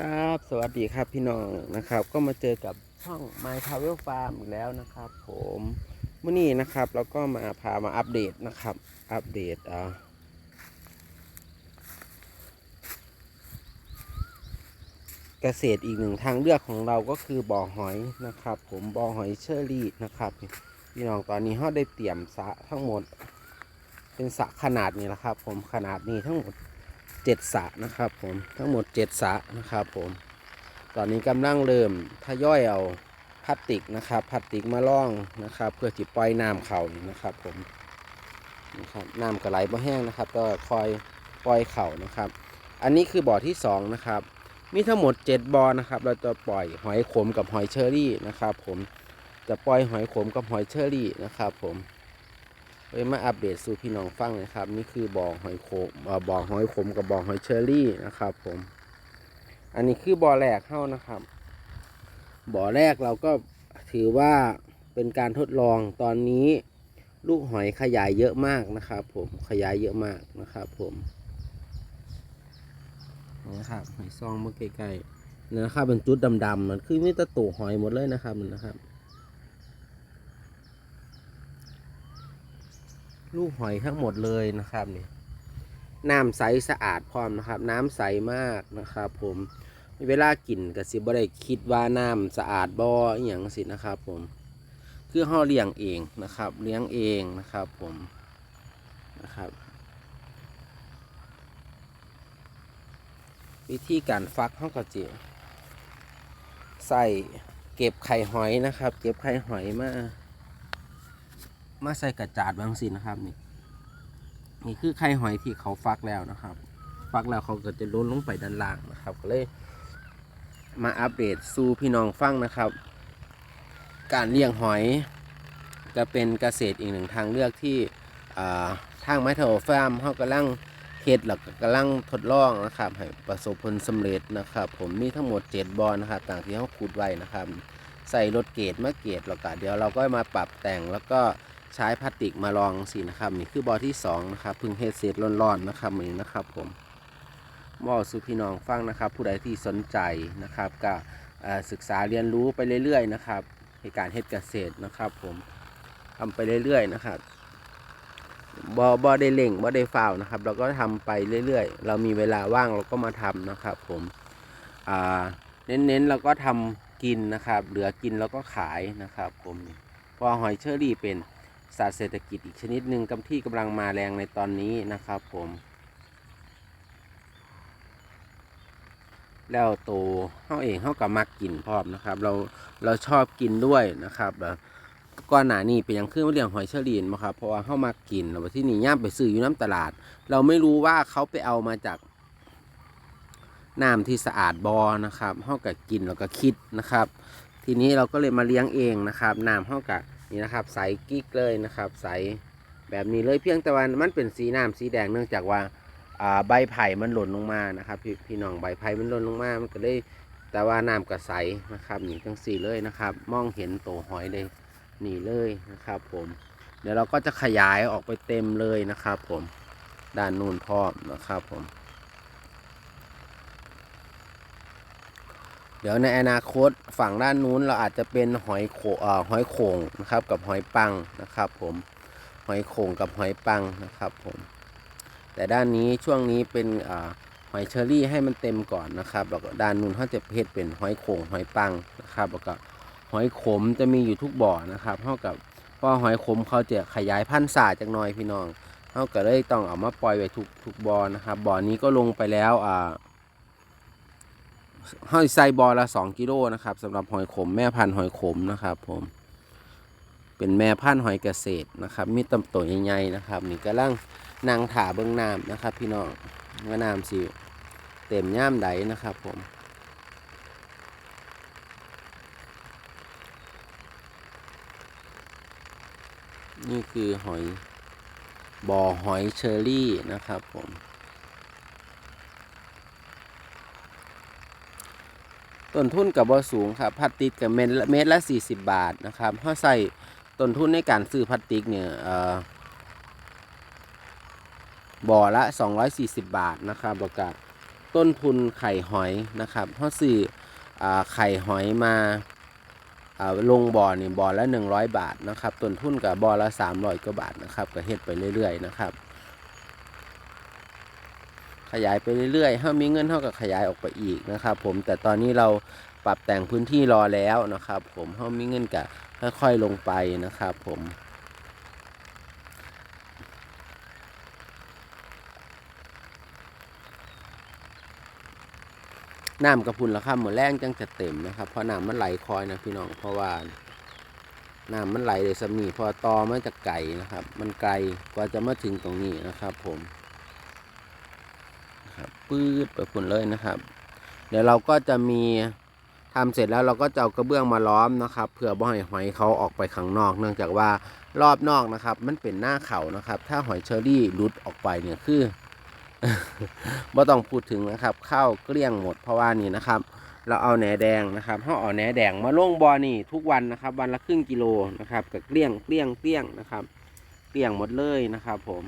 ครับ สวัสดีครับพี่น้องนะครับ ก็มาเจอกับช่อง My Travel Farm อีกแล้วนะครับ ผมเมื่อนี้นะครับเราก็มาพามาอัปเดตนะครับ อัปเดตอ่าเกษตรอีกหนึ่งทางเลือกของเราก็คือบ่อหอยนะครับ ผมบ่อหอยเชอรี่นะครับ พี่น้องตอนนี้เราได้เตรียมสะทั้งหมด เป็นสะขนาดนี้แหละครับ ผมขนาดนี้ทั้งหมด เจ็ดสะนะครับผมทั้งหมดเจ็ดสะนะครับผมตอนนี้กำลังเริ่มทยอยเอาพลาสติกนะครับพลาสติกมาล่องนะครับ เพื่อจิปล่อยน้ำเข่านะครับผมนะครับน้ำกระไหลบ่แห้งนะครับ ก็คอยปล่อยเข่านะครับ อันนี้คือบ่อที่สองนะครับมีทั้งหมด 7บ่อนะครับ เราจะปล่อยหอยขมกับหอยเชอรี่นะครับ ผมจะปล่อยหอยขมกับหอยเชอรี่นะครับ ผม เลยมาอัปเดตสู่พี่น้องฟังนะครับ นี่คือบ่อหอยโขมเอ่อบ่อหอยขมกับบ่อหอยเชอรี่นะครับ ผม อันนี้คือบ่อแรกเข้านะครับ บ่อแรกเราก็ถือว่าเป็นการทดลองตอนนี้ ลูกหอยขยายเยอะมากนะครับ ผมขยายเยอะมากนะครับ ผมนี่ครับหอยซองเมื่อใกล้ๆนี่นะครับเป็นจุดดำๆมันคือมีตะตูหอยหมดเลยนะครับมันนะครับ ลูกหอยทั้งหมดเลยนะครับนี่น้ำใสสะอาดพร้อมนะครับ น้ำใสมากนะครับ ผมเวลากินก็สิบ่ได้คิดว่าน้ำสะอาดบ่ออย่างสินะครับ ผมคือห่อเลี้ยงเองนะครับ เลี้ยงเองนะครับ ผมนะครับ วิธีการฟักเขาก็จะใส่เก็บไข่หอยนะครับ เก็บไข่หอยมา มาใส่กระจาดบางสินะครับนี่นี่คือไข่หอยที่เขาฟักแล้วนะครับ ฟักแล้วเขาก็จะล้นลงไปด้านล่างนะครับ ก็เลยมาอัปเดตสู่พี่น้องฟังนะครับ การเลี้ยงหอยก็เป็นเกษตรอีกหนึ่งทางเลือกที่ทางไมโทรฟาร์มเขากำลังเฮ็ดแล้วก็กำลังทดลองนะครับให้ประสบผลสำเร็จนะครับ ผมมีทั้งหมด 7 บอลนะครับต่างที่เขาขุดไว้นะครับ ใส่รถเกตมาเกตแล้วก็เดี๋ยวเราก็มาปรับแต่งแล้วก็ ใช้พลาสติกมาลองสินะครับนี่คือบอที่สองนะครับพึ่งเฮ็ดเสร็จร้อนๆนะครับนี่นะครับผมมอสู่พี่น้องฟังนะครับ ผู้ใดที่สนใจนะครับก็ศึกษาเรียนรู้ไปเรื่อยๆนะครับในการเฮ็ดเกษตรนะครับ ผมทำไปเรื่อยๆนะครับบอบอได้เล่งบอได้ฝ่าวนะครับ เราก็ทำไปเรื่อยๆ เรามีเวลาว่างเราก็มาทำนะครับ ผมเน้นๆเราก็ทำกินนะครับ เหลือกินแล้วก็ขายนะครับ ผมพราะหอยเชอรี่เป็น สัตว์เศรษฐกิจอีกชนิดหนึ่งกำที่กำลังมาแรงในตอนนี้นะครับผม แล้วโตเขาเองเขาก็มักกินพร้อมนะครับ เราเราชอบกินด้วยนะครับแล้วก่อนหนานี้เป็นย่างคือเรื่องหอยเชอรี่นะครับเพราะว่าเขามักกินแล้วที่นี่ย่ามไปซื้ออยู่น้ำตลาด เราไม่รู้ว่าเขาไปเอามาจากน้ำที่สะอาดบอนะครับเขาก็กินแล้วก็คิดนะครับ ทีนี้เราก็เลยมาเลี้ยงเองนะครับน้ำเขากับ นี่นะครับใสกิ๊กเลยนะครับใสแบบนี้เลยเพียงแต่ว่ามันเป็นสีน้ำสีแดงเนื่องจากว่าใบไผ่มันหล่นลงมานะครับพี่พี่น้องใบไผ่มันหล่นลงมา มันก็เลยแต่ว่าน้ำกระใสนะครับนี่ทั้งสี่เลยนะครับ มองเห็นตัวหอยเลยนี่เลยนะครับผม เดี๋ยวเราก็จะขยายออกไปเต็มเลยนะครับผมด้านนู้นพร้อมนะครับผม เดี๋ยวในอนาคตฝั่งด้านนู้นเราอาจจะเป็นหอยโขอ่หอยโข่งนะครับกับหอยปังนะครับ ผมหอยโข่งกับหอยปังนะครับผมแต่ด้านนี้ช่วงนี้เป็นอาหอยเชอรี่ให้มันเต็มก่อนนะครับแล้วก็ด้านนู้นเขาจะเพศเป็นหอยโข่งหอยปังนะครับแล้วก็หอยขมจะมีอยู่ทุกบ่อนะครับเท่ากับพราะหอยขมเขาจะขยายพันธุ์ศาสตร์จากน้อยพี่น้องเขาก็เลยต้องเอามาปล่อยไว้ทุกทุกบ่อนะครับบ่อนี้ก็ลงไปแล้วอ่า ห้อยไซบอละสองกิโลนะครับสำหรับหอยขมแม่พันธุ์หอยขมนะครับ ผมเป็นแม่พันธุ์หอยเกษตรนะครับ มีตำโตใหญ่ๆนะครับนี่กำลังนางถาเบิ้งน้ำนะครับ พี่น้องว่าน้ำสิเต็มย่ามใดนะครับ ผมนี่คือหอยบ่อหอยเชอรี่นะครับผม ต้นทุนกับบ่สูงครับพลาสติกกับเม็ดเม็ดละ 40 บาทนะครับถ้าใส่ต้นทุนในการซื้อพลาสติกเนี่ยเออบ่อละ 240 บาทนะครับแล้วก็ต้นทุนไข่หอยนะครับเขาซื้ออไข่หอยมาลงบ่อนี่บ่อละ 100 บาทนะครับต้นทุนกับบ่อละ 300กว่าบาทนะครับก็เฮ็ดไปเรื่อยๆนะครับ ขยายไปเรื่อยๆถ้ามีเงินเท่ากับขยายออกไปอีกนะครับ ผมแต่ตอนนี้เราปรับแต่งพื้นที่รอแล้วนะครับ ผมถ้ามีเงินกับค่อยๆลงไปนะครับ ผมน้ำกระพุนละครับเหมือนแรงจังจะเต็มนะครับ เพราะน้ำมันไหลคอยนะพี่น้องเพราะว่าน้ำมันไหลเลยสมีพอตอมาจากไก่นะครับ มันไกลกว่าจะมาถึงตรงนี้นะครับ ผม ปื๊ดไปพุ่นเลยนะครับ เดี๋ยวเราก็จะมีทำเสร็จแล้วเราก็จะเอากระเบื้องมาล้อมนะครับเพื่อบ่ให้หอยเขาออกไปข้างนอก เนื่องจากว่ารอบนอกนะครับ มันเป็นหน้าเขานะครับ ถ้าหอยเชอรี่หลุดออกไปเนี่ยคือบ่ต้องพูดถึงนะครับข้าวเกลี้ยงหมดเพราะว่านี่นะครับ เราเอาแหนแดงนะครับเขาเอาแหนแดงมาลงบอนี่ทุกวันนะครับ วันละครึ่งกิโลนะครับกับเกลี้ยงเกลี้ยงเกลี้ยงนะครับเกลี้ยงหมดเลยนะครับ ผม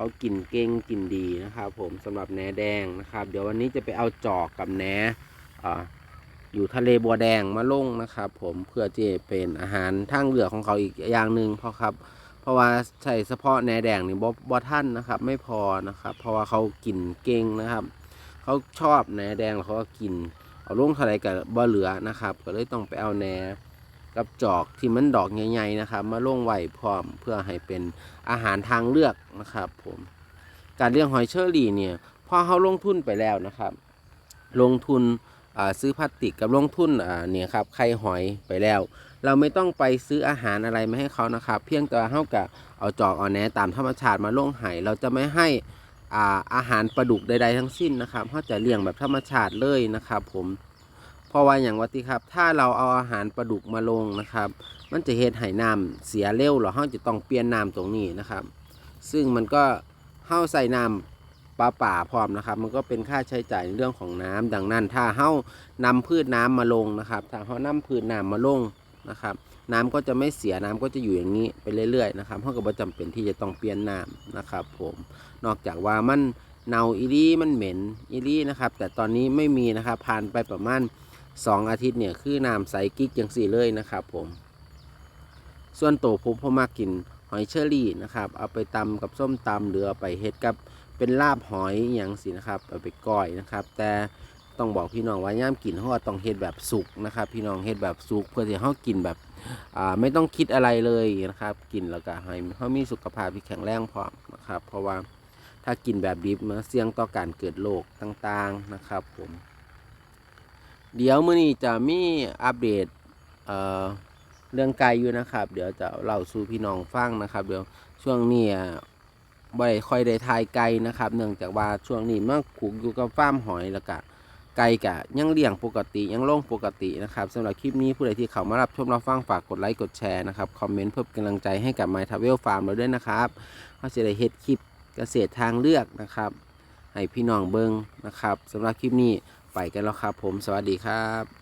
เขากลิ่นเก่งกลิ่นดีนะครับผมสำหรับแหนแดงนะครับ เดี๋ยววันนี้จะไปเอาจอกกับแหนออยู่ทะเลบัวแดงมาลงนะครับ ผมเพื่อจะเป็นอาหารทางเหลือของเขาอีกอย่างหนึ่งเพราะครับ เพราะว่าใช้เฉพาะแหนแดงนี่บ่บ่ท่านนะครับ ไม่พอนะครับ เพราะว่าเขากินเก่งนะครับ เขาชอบแหนแดงแล้วเขาก็กินเอาลงเท่าไรกับบ่เหลือนะครับ ก็เลยต้องไปเอาแหน กับจอกที่มันดอกใหญ่ๆนะครับ มาลงไว้พร้อมเพื่อให้เป็นอาหารทางเลือกนะครับ ผม การเลี้ยงหอยเชอรี่เนี่ยพอเขาลงทุนไปแล้วนะครับ ลงทุนซื้อพลาสติกกับลงทุนเนี่ยครับไข่หอยไปแล้ว เราไม่ต้องไปซื้ออาหารอะไรมาให้เขานะครับ เพียงแต่เท่ากับเอาจอกเอาแหนตามธรรมชาติมาลงไห้เราจะไม่ให้อาอาหารปลาดุกใดๆทั้งสิ้นนะครับเขาจะเลี้ยงแบบธรรมชาติเลยนะครับ ผม เพราะว่าอย่างวัติครับ ถ้าเราเอาอาหารปลาดุกมาลงนะครับ มันจะเฮ็ดให้น้ำเสียเร็วหรอเขาจะต้องเปลี่ยนน้ำตรงนี้นะครับ ซึ่งมันก็เข้าใส่น้ำปลาป่าพร้อมนะครับ มันก็เป็นค่าใช้จ่ายในเรื่องของน้ำดังนั้น ถ้าเฮานำพืชน้ำมาลงนะครับ ถ้าเฮานำพืชน้ำมาลงนะครับ น้ำก็จะไม่เสียน้ำก็จะอยู่อย่างนี้ไปเรื่อยๆนะครับเฮาก็บ่จำเป็นที่จะต้องเปลี่ยนน้ำนะครับ ผมนอกจากว่ามันเน่าอีลีมันเหม็นอีลีนะครับ แต่ตอนนี้ไม่มีนะครับผ่านไปประมาณ 2องอาทิตย์เนี่ยคือน้ำใสกิ๊กจังสี่เลยนะครับผม ส่วนตัวผมผมมากินหอยเชอรี่นะครับ เอาไปตำกับส้มตำหรือเอาไปเฮ็ดกับเป็นลาบหอยอย่างสินะครับเอาไปก้อยนะครับ แต่ต้องบอกพี่น้องว่าย่ามกินเขาต้องเฮ็ดแบบสุกนะครับ พี่น้องเฮ็ดแบบสุกเพื่อที่เขากินแบบอ่าไม่ต้องคิดอะไรเลยนะครับ กินแล้วก็ให้เขามีสุขภาพที่แข็งแรงพร้อมนะครับ เพราะว่าถ้ากินแบบดิบมันเสี่ยงต่อการเกิดโรคต่างๆนะครับผม เดี๋ยวมื้อนี้จะมีอัปเดตเอ่อเรื่องไก่อยู่นะครับ เดี๋ยวจะเล่าสู่พี่น้องฟังนะครับ เดี๋ยวช่วงนี้อะบ่ได้ค่อยได้ทายไก่นะครับ เนื่องจากว่าช่วงนี้มาขุกอยู่กับฟาร์มหอยแล้วก็ไก่กะยังเลี้ยงปกติยังลงปกตินะครับสำหรับคลิปนี้ผู้ใดที่เข้ามารับชมรับฟังฝากกดไลค์กดแชร์นะครับคอมเมนต์เพื่อเป็นกำลังใจให้กับ My Travel Farm เราด้วยนะครับเขาจะได้เฮ็ดคลิปเกษตรทางเลือกนะครับ ให้พี่น้องเบิ่งนะครับสำหรับคลิปนี้ ไปกันแล้วครับ ผมสวัสดีครับ